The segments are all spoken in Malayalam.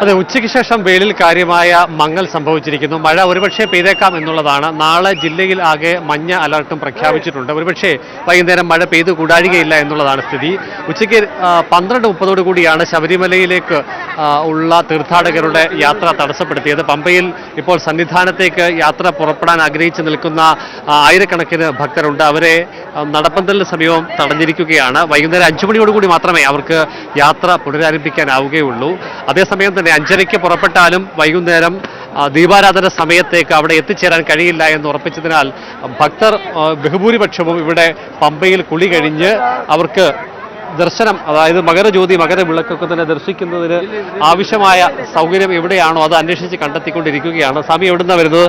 അതെ ഉച്ചയ്ക്ക് ശേഷം വെയിലിൽ കാര്യമായ മങ്ങൽ സംഭവിച്ചിരിക്കുന്നു. മഴ ഒരുപക്ഷെ പെയ്തേക്കാം എന്നുള്ളതാണ്. നാളെ ജില്ലയിൽ ആകെ മഞ്ഞ അലർട്ടും പ്രഖ്യാപിച്ചിട്ടുണ്ട്. ഒരുപക്ഷെ വൈകുന്നേരം മഴ പെയ്ത് കൂടാഴികയില്ല എന്നുള്ളതാണ് സ്ഥിതി. ഉച്ചയ്ക്ക് പന്ത്രണ്ട് മുപ്പതോടു കൂടിയാണ് ശബരിമലയിലേക്ക് ഉള്ള തീർത്ഥാടകരുടെ യാത്ര തടസ്സപ്പെടുത്തിയത്. പമ്പയിൽ ഇപ്പോൾ സന്നിധാനത്തേക്ക് യാത്ര പുറപ്പെടാൻ ആഗ്രഹിച്ച് നിൽക്കുന്ന ആയിരക്കണക്കിന് ഭക്തരുണ്ട്. അവരെ നടപ്പന്തലിന് സമീപം തടഞ്ഞിരിക്കുകയാണ്. വൈകുന്നേരം അഞ്ചു മണിയോടുകൂടി മാത്രമേ അവർക്ക് യാത്ര പുനരാരംഭിക്കാനാവുകയുള്ളൂ. അതേസമയം തന്നെ അഞ്ചരയ്ക്ക് പുറപ്പെട്ടാലും വൈകുന്നേരം ആ, ദീപാരാധന സമയത്തേക്ക് അവിടെ എത്തിച്ചേരാൻ കഴിയില്ല എന്ന് ഉറപ്പിച്ചതിനാൽ ഭക്തർ ആ, ബഹുഭൂരിപക്ഷവും ഇവിടെ പമ്പയിൽ കുളി കഴിഞ്ഞ് അവർക്ക് ദർശനം അതായത് മകരജ്യോതി മകരവിളക്കൊക്കെ തന്നെ ദർശിക്കുന്നതിന് ആവശ്യമായ സൗകര്യം എവിടെയാണോ അത് അന്വേഷിച്ച് കണ്ടെത്തിക്കൊണ്ടിരിക്കുകയാണ് സ്വാമി എവിടുന്നാണ് വരുന്നത്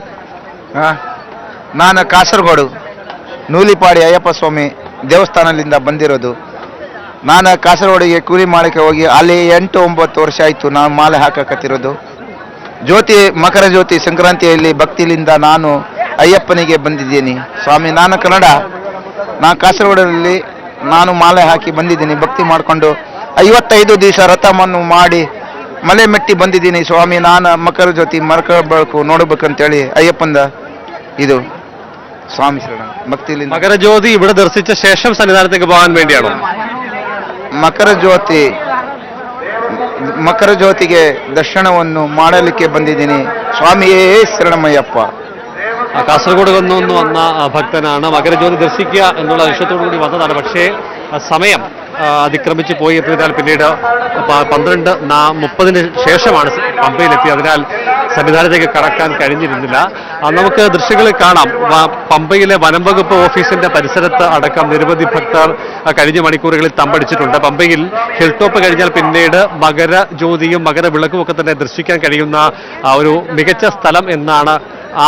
ಆ, ನಾನು ಕಾಸರಗೋಡು ನೂಲಿಪಾಡಿ ಅಯ್ಯಪ್ಪ ಸ್ವಾಮಿ ದೇವಸ್ಥಾನದಿಂದ ಬಂದಿರೋದು ನಾನು ಕಾಸರಗೋಡಿಗೆ ಕೂಲಿ ಮಾಡಕ್ಕೆ ಹೋಗಿ ಅಲ್ಲಿ ಎಂಟು ಒಂಬತ್ತು ವರ್ಷ ಆಯಿತು ನಾನು ಮಾಲೆ ಹಾಕಕತ್ತಿರೋದು ಜ್ಯೋತಿ ಮಕರ ಜ್ಯೋತಿ ಸಂಕ್ರಾಂತಿಯಲ್ಲಿ ಭಕ್ತಿಲಿಂದ ನಾನು ಅಯ್ಯಪ್ಪನಿಗೆ ಬಂದಿದ್ದೀನಿ ಸ್ವಾಮಿ ನಾನು ಕನ್ನಡ ನಾನು ಕಾಸರಗೋಡಲ್ಲಿ ನಾನು ಮಾಲೆ ಹಾಕಿ ಬಂದಿದ್ದೀನಿ ಭಕ್ತಿ ಮಾಡಿಕೊಂಡು ಐವತ್ತೈದು ದಿವಸ ರಥವನ್ನು ಮಾಡಿ ಮಲೆ ಮೆಟ್ಟಿ ಬಂದಿದ್ದೀನಿ ಸ್ವಾಮಿ ನಾನು ಮಕರ ಜ್ಯೋತಿ ಮಕರ ಬೆಳಕು ನೋಡ್ಬೇಕಂತೇಳಿ ಅಯ್ಯಪ್ಪಂದ ಇದು ಸ್ವಾಮಿ ಶರಣ ಭಕ್ತಿಲಿಂದ മകരജ്യോതി ഇവിടെ ദർശിച്ച ശേഷം സന്നിധാനത്തേക്ക് പോകാൻ വേണ്ടിയാണോ ಮಕರ ಜ್ಯೋತಿ ಮಕರ ಜ್ಯೋತಿಗೆ ದರ್ಶನವನ್ನು ಮಾಡಲಿಕ್ಕೆ ಬಂದಿದ್ದೀನಿ ಸ್ವಾಮಿಯೇ ಶರಣಮಯ್ಯಪ್ಪ ആ, കാസർഗോഡ് നിന്ന് വന്ന ആ, ഭക്തനാണ് മകരജ്യോതി ദർശിക്കുക എന്നുള്ള ലക്ഷ്യത്തോടു കൂടി വന്നതാണ് പക്ഷേ ആ, സമയം ആ, അതിക്രമിച്ച് പോയി എത്തിയതിനാൽ പിന്നീട് പ- പന്ത്രണ്ട് നാ- മുപ്പതിന് ശേഷമാണ് സ- പമ്പയിലെത്തിയത് അതിനാൽ സന്നിധാനത്തേക്ക് കടക്കാൻ കഴിഞ്ഞിരുന്നില്ല. നമുക്ക് ദൃശ്യങ്ങളിൽ കാണാം. പമ്പയിലെ വനം വകുപ്പ് ഓഫീസിന്റെ പരിസരത്ത് അടക്കം നിരവധി ഭക്തർ കഴിഞ്ഞ മണിക്കൂറുകളിൽ തമ്പടിച്ചിട്ടുണ്ട്. പമ്പയിൽ ഹിൽ ടോപ്പ് കഴിഞ്ഞാൽ പിന്നീട് മകരജ്യോതിയും മകരവിളക്കും ഒക്കെ തന്നെ ദർശിക്കാൻ കഴിയുന്ന ഒരു മികച്ച സ്ഥലം എന്നാണ്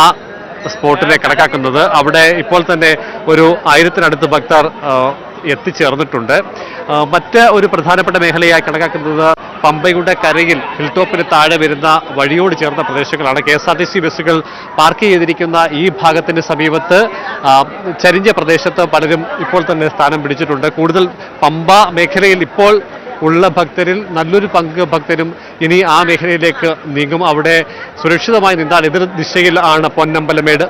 ആ സ്പോട്ടിനെ കണക്കാക്കുന്നത്. അവിടെ ഇപ്പോൾ തന്നെ ഒരു ആയിരത്തിനടുത്ത് ഭക്തർ എത്തിച്ചേർന്നിട്ടുണ്ട്. മറ്റ് ഒരു പ്രധാനപ്പെട്ട മേഖലയായി കണക്കാക്കുന്നത് പമ്പയുടെ കരയിൽ ഹിൽ ടോപ്പിന് താഴെ വരുന്ന വഴിയോട് ചേർന്ന പ്രദേശങ്ങളാണ്. K S R T C ബസ്സുകൾ പാർക്ക് ചെയ്തിരിക്കുന്ന ഈ ഭാഗത്തിന് സമീപത്ത് ചരിഞ്ഞ പ്രദേശത്ത് പലരും ഇപ്പോൾ തന്നെ സ്ഥാനം പിടിച്ചിട്ടുണ്ട്. കൂടുതൽ പമ്പ മേഖലയിൽ ഇപ്പോൾ ഉള്ള ഭക്തരിൽ നല്ലൊരു പങ്ക് ഭക്തരും ഇനി ആ മേഖലയിലേക്ക് നീങ്ങും. അവിടെ സുരക്ഷിതമായി നിന്നാൽ എതിർ ദിശയിൽ ആണ് പൊന്നമ്പലമേട്.